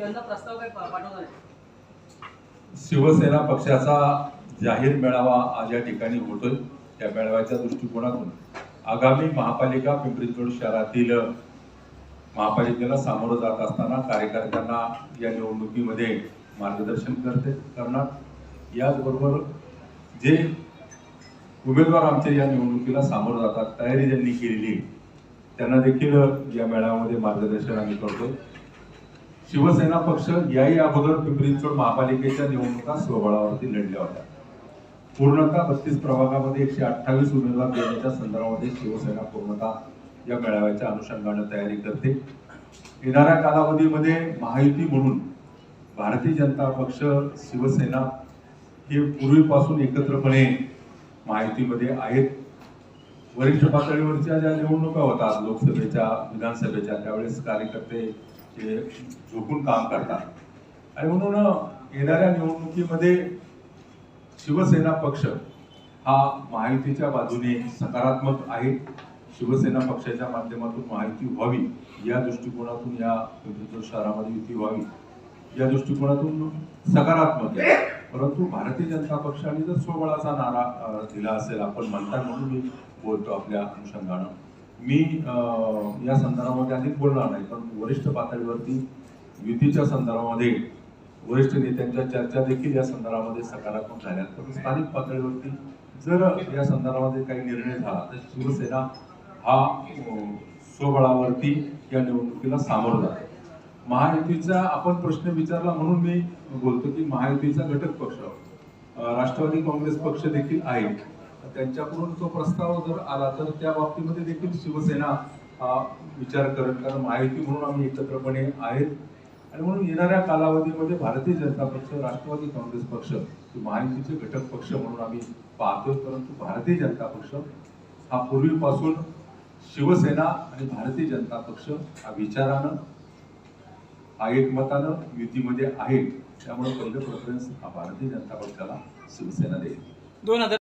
प्रस्ताव काही पाठवला शिवसेना पक्षाचा जाहीर मेळावा आज या ठिकाणी होतोय. त्या मेळाव्याच्या दृष्टिकोनातून. आगामी महापालिका पिंपरी चिंचवड शहरातील महापालिकेला सामोरं जात असताना कार्यकर्त्यांना या निवडणुकीमध्ये मार्गदर्शन करते करणार. याचबरोबर जे उमेदवार आमचे या निवडणुकीला सामोरं जातात तयारी ज्यांनी केलेली त्यांना देखील या मेळाव्यामध्ये मार्गदर्शन आम्ही करतोय. शिवसेना पक्ष याही अगोदर पिंपरी चिंचवड महापालिकेच्या निवडणुका स्वबळावरती लढल्या होत्या. पूर्णतः बत्तीस प्रभागामध्ये एकशे अठ्ठावीस उमेदवार देण्याच्या संदर्भामध्ये शिवसेना पूर्णतः या मेळाव्याच्या अनुषंगाने तयारी करते. येणाऱ्या कालावधीमध्ये महायुती म्हणून भारतीय जनता पक्ष शिवसेना हे पूर्वीपासून एकत्रपणे महायुतीमध्ये आहेत. वरिष्ठ पातळीवरच्या ज्या निवडणुका होतात लोकसभेच्या विधानसभेच्या त्यावेळेस कार्यकर्ते ते झोकून काम करतात आणि म्हणून येणाऱ्या निवडणुकीमध्ये शिवसेना पक्ष हा महायुतीच्या बाजूने सकारात्मक आहे. शिवसेना पक्षाच्या माध्यमातून माहिती व्हावी या दृष्टिकोनातून या पिंपरी शहरामध्ये युती व्हावी या दृष्टिकोनातून सकारात्मक आहे. परंतु भारतीय जनता पक्षाने जर स्वबळाचा नारा दिला असेल आपण म्हणता म्हणून मी बोलतो आपल्या अनुषंगानं. मी या संदर्भामध्ये अधिक बोलणार नाही पण वरिष्ठ पातळीवरती युतीच्या संदर्भामध्ये वरिष्ठ नेत्यांच्या चर्चा देखील या संदर्भामध्ये सकारात्मक झाल्या. पण स्थानिक पातळीवरती जर या संदर्भामध्ये काही निर्णय झाला तर शिवसेना हा स्वबळावरती या निवडणुकीला सामोरं जातो. महायुतीचा आपण प्रश्न विचारला म्हणून मी बोलतो की महायुतीचा घटक पक्ष राष्ट्रवादी काँग्रेस पक्ष देखील आहे त्यांच्याकडून तो प्रस्ताव जर आला तर त्या बाबतीमध्ये देखील शिवसेना हा विचार करेल. कारण माहिती म्हणून आम्ही एकत्रपणे आहेत. आणि म्हणून येणाऱ्या कालावधीमध्ये भारतीय जनता पक्ष राष्ट्रवादी काँग्रेस पक्ष माहितीचे महायुतीचे घटक पक्ष म्हणून आम्ही पाहतोय. परंतु भारतीय जनता पक्ष हा पूर्वीपासून शिवसेना आणि भारतीय जनता पक्ष हा विचारानं हा एकमतानं युतीमध्ये आहे. त्यामुळे पहिलं प्रेफरन्स हा भारतीय जनता पक्षाला शिवसेना देईल. दोन हजार